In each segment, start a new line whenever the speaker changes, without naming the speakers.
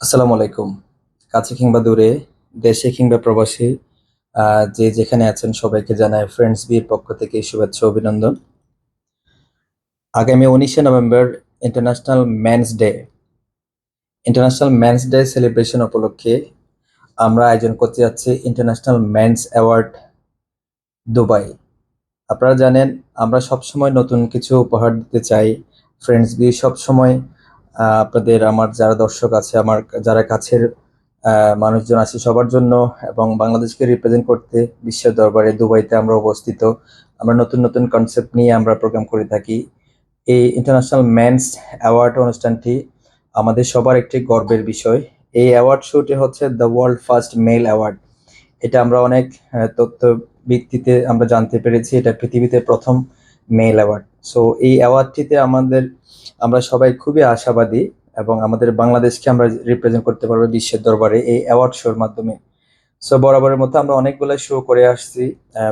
আসসালামু আলাইকুম। কাছে কিংবা দূরে, দেশে কিংবা প্রবাসী যে যেখানে আছেন সবাইকে জানায় ফ্রেন্ডস বির পক্ষ থেকে শুভেচ্ছা, অভিনন্দন। আগামী উনিশে November international man's day international man's day celebration উপলক্ষে আমরা আয়োজন করতে যাচ্ছি ইন্টারন্যাশনাল ম্যানস অ্যাওয়ার্ড দুবাই আপনারা জানেন, আমরা সবসময় নতুন কিছু উপহার দিতে চাই ফ্রেন্ডস বি সবসময় আপনাদের আমার যারা দর্শক আছে, আমার যারা কাছের মানুষজন আছে সবার জন্য এবং বাংলাদেশকে রিপ্রেজেন্ট করতে বিশ্বের দরবারে দুবাইতে আমরা অবস্থিত আমরা নতুন নতুন কনসেপ্ট নিয়ে আমরা প্রোগ্রাম করে থাকি। এই ইন্টারন্যাশনাল ম্যানস অ্যাওয়ার্ড অনুষ্ঠানটি আমাদের সবার একটি গর্বের বিষয়। এই অ্যাওয়ার্ড শোটি হচ্ছে the world first male award এটা আমরা অনেক তথ্য ভিত্তিতে আমরা জানতে পেরেছি। এটা পৃথিবীতে প্রথম মেল অ্যাওয়ার্ড সো এই অ্যাওয়ার্ডটিতে আমাদের, আমরা সবাই খুবই আশাবাদী এবং আমাদের বাংলাদেশকে আমরা রিপ্রেজেন্ট করতে পারব বিশ্বের দরবারে এই অ্যাওয়ার্ড শোর মাধ্যমে। সো বরাবরের মতো আমরা অনেকগুলো শো করে আসছি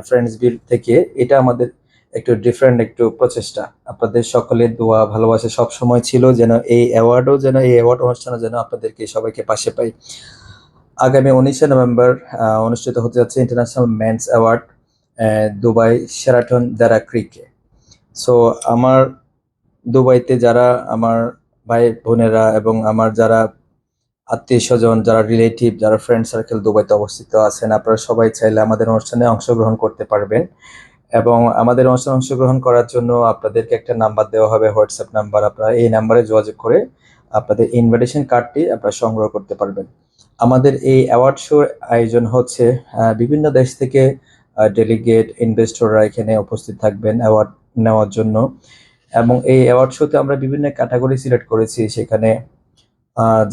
ফ্রেন্ডস বিল থেকে। এটা আমাদের একটু ডিফারেন্ট একটু প্রচেষ্টা। আপনাদের সকলের দোয়া, ভালোবাসা সব সময় ছিল যেন এই অ্যাওয়ার্ডও যেন, এই অ্যাওয়ার্ড অনুষ্ঠানও যেন আপনাদেরকে, সবাইকে পাশে পাই। আগামী উনিশে নভেম্বর অনুষ্ঠিত হতে যাচ্ছে international men's award Dubai Sheraton দ্বারা ক্রিকে সো আমার দুবাইতে যারা আমার ভাই বোনেরা এবং আমার যারা আত্মীয় স্বজন, যারা রিলেটিভ যারা ফ্রেন্ড সার্কেল দুবাইতে অবস্থিত আছেন, আপনারা সবাই চাইলে আমাদের অনুষ্ঠানে অংশগ্রহণ করতে পারবেন। এবং আমাদের অনুষ্ঠানে অংশগ্রহণ করার জন্য আপনাদেরকে একটা নাম্বার দেওয়া হবে হোয়াটসঅ্যাপ নাম্বার আপনারা এই নাম্বারে যোগাযোগ করে আপনাদের ইনভিটেশন কার্ডটি আপনারা সংগ্রহ করতে পারবেন। আমাদের এই অ্যাওয়ার্ড শোর আয়োজন হচ্ছে বিভিন্ন দেশ থেকে ডেলিগেট ইনভেস্টররা এখানে উপস্থিত থাকবেন। অ্যাওয়ার্ড নেওয়ার জন্য। এবং এই অ্যাওয়ার্ড শোতে আমরা বিভিন্ন ক্যাটাগরি সিলেক্ট করেছি সেখানে।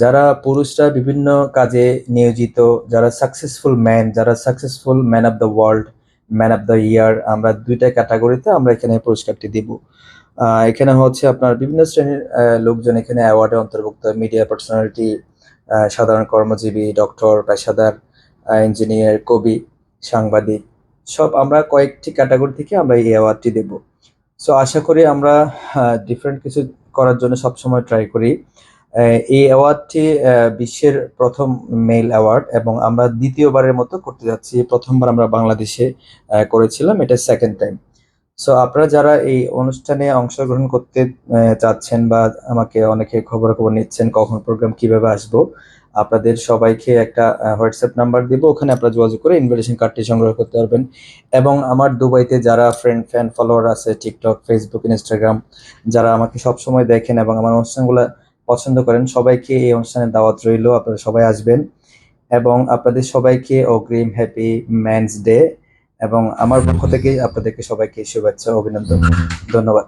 যারা পুরুষরা বিভিন্ন কাজে নিয়োজিত, যারা সাকসেসফুল ম্যান যারা successful man of the world man of the year আমরা দুইটা ক্যাটাগরিতে আমরা এখানে পুরস্কারটি দিব। এখানে হচ্ছে আপনার বিভিন্ন শ্রেণির লোকজন এখানে অ্যাওয়ার্ডে অন্তর্ভুক্ত। মিডিয়া পার্সোনালিটি সাধারণ কর্মজীবী ডক্টর পেশাদার ইঞ্জিনিয়ার কবি, সাংবাদিক, সব আমরা কয়েকটি ক্যাটাগরি থেকে আমরা এই অ্যাওয়ার্ডটি দেব। সো আশা করি আমরা ডিফারেন্ট কিছু করার জন্য সবসময় ট্রাই করি। এই অ্যাওয়ার্ডটি বিশ্বের প্রথম মেল অ্যাওয়ার্ড এবং আমরা দ্বিতীয়বারের মতো করতে যাচ্ছি। প্রথমবার আমরা বাংলাদেশে করেছিলাম, এটা সেকেন্ড টাইম সো আপনারা যারা এই অনুষ্ঠানে অংশগ্রহণ করতে চাচ্ছেন বা আমাকে অনেকে খবর খবর নিচ্ছেন, কখন প্রোগ্রাম কীভাবে আসব আপনাদের সবাইকে একটা হোয়াটসঅ্যাপ নাম্বার দিব, ওখানে আপনারা যোগাযোগ করে ইনভিটেশন কার্ডটি সংগ্রহ করতে পারবেন। এবং আমার দুবাইতে যারা ফ্রেন্ড ফ্যান ফলোয়ার আছে টিকটক ফেসবুক ইনস্টাগ্রাম যারা আমাকে সব সময় দেখেন এবং আমার অনুষ্ঠানগুলো পছন্দ করেন, সবাইকে এই অনুষ্ঠানে দাওয়াত রইল, আপনারা সবাই আসবেন। এবং আপনাদের সবাইকে অগ্রিম হ্যাপি ম্যানস ডে এবং আমার পক্ষ থেকে আপনাদেরকে সবাইকে শুভেচ্ছা, অভিনন্দন। ধন্যবাদ।